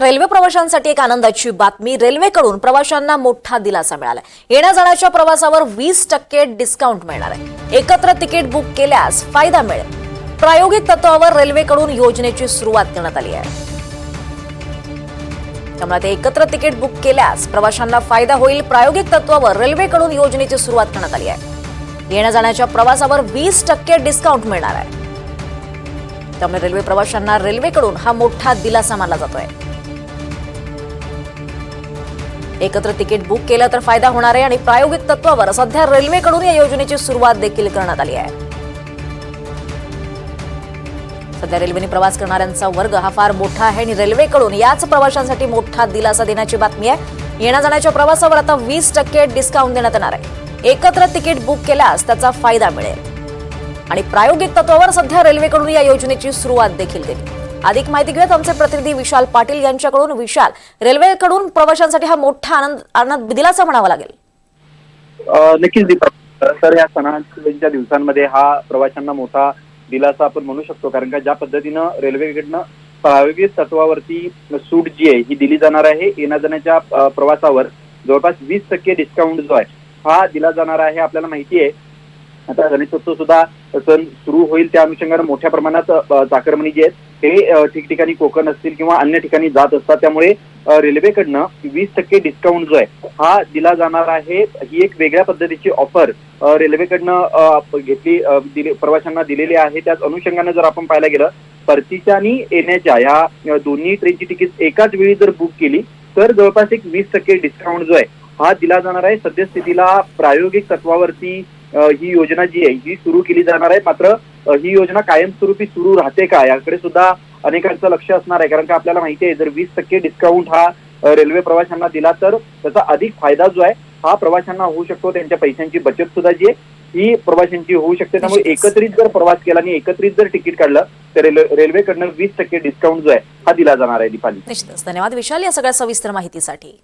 Railway प्रवाशांसाठी एक आनंदाची बातमी. रेल्वेकडून प्रवाशांना मोठा दिलासा मिळाला येण्या जाण्याच्या प्रवासावर वीस टक्के डिस्काउंट मिळणार आहे. एकत्र तिकीट बुक केल्यास फायदा मिळेल. प्रायोगिक तत्वावर रेल्वेकडून योजनेची सुरुवात करण्यात आली आहे. त्यामुळे ते एकत्र तिकीट बुक केल्यास प्रवाशांना फायदा होईल. प्रायोगिक तत्वावर रेल्वेकडून योजनेची सुरुवात करण्यात आली आहे. येण्या जाण्याच्या प्रवासावर वीस टक्के डिस्काउंट मिळणार आहे. त्यामुळे रेल्वे प्रवाशांना रेल्वेकडून हा मोठा दिलासा मानला जातोय. एकत्र तिकीट बुक केलं तर फायदा होणार आहे आणि प्रायोगिक तत्वावर सध्या रेल्वेकडून या योजनेची सुरुवात देखील करण्यात आली आहे. सध्या रेल्वेने प्रवास करणाऱ्यांचा वर्ग हा फार मोठा आहे आणि रेल्वेकडून याच प्रवाशांसाठी मोठा दिलासा देण्याची बातमी आहे. येण्या जाण्याच्या प्रवासावर आता वीस टक्के डिस्काउंट देण्यात येणार आहे. एकत्र तिकीट बुक केल्यास त्याचा फायदा मिळेल. आणि प्रायोगिक तत्वावर सध्या रेल्वेकडून या योजनेची सुरुवात देखील केली. अधिक माहिती घेऊयात. आमचे प्रतिनिधी विशाल पाटील यांच्याकडून. विशाल रेल्वेकडून प्रवाशांसाठी हा मोठा आनंद आनंद दिलासा म्हणावा लागेल. नक्कीच दीपक. तर या सणांच्या दिवसांमध्ये हा प्रवाशांना मोठा दिलासा आपण म्हणू शकतो. कारण का ज्या पद्धतीनं रेल्वेकडनं प्रायोगिक तत्वावरती सूट जी आहे ही दिली जाणार आहे. येण्या जाण्याच्या प्रवासावर जवळपास वीस टक्के डिस्काउंट जो आहे हा दिला जाणार आहे. आपल्याला माहिती आहे आता गणेशोत्सव सुद्धा सण सुरू होईल त्या अनुषंगाने मोठ्या प्रमाणात चाकरमणी जी आहेत हे ठिकठिकाणी कोकण असतील किंवा अन्य ठिकाणी जात असतात त्यामुळे रेल्वेकडनं वीस टक्के डिस्काउंट जो आहे हा दिला जाणार आहे. ही एक वेगळ्या पद्धतीची ऑफर रेल्वेकडनं घेतली प्रवाशांना दिलेली आहे. त्याच अनुषंगाने जर आपण पाहायला गेलं परतीच्या आणि येण्याच्या ह्या दोन्ही ट्रेनची तिकीट एकाच वेळी जर बुक केली तर जवळपास एक वीस टक्के डिस्काउंट जो आहे हा दिला जाणार आहे. सद्यस्थितीला प्रायोगिक तत्वावरती ही योजना जी आहे ही सुरू केली जाणार आहे. मात्र ही योजना कायमस्वरूपी सुरू राहते का? याकडे सुद्धा अनेकांचं लक्ष असणार आहे. कारण का आपल्याला माहिती आहे जर वीस टक्के डिस्काउंट हा रेल्वे प्रवाशांना दिला तर त्याचा अधिक फायदा जो आहे हा प्रवाशांना होऊ शकतो. त्यांच्या पैशांची बचत सुद्धा जी आहे ही प्रवाशांची होऊ शकते. त्यामुळे. एकत्रित जर प्रवास केला आणि एकत्रित जर तिकीट काढलं तर रेल्वे रेल्वेकडनं वीस टक्के डिस्काउंट जो आहे हा दिला जाणार आहे दीपाली. धन्यवाद. विशाल या सगळ्या सविस्तर माहितीसाठी.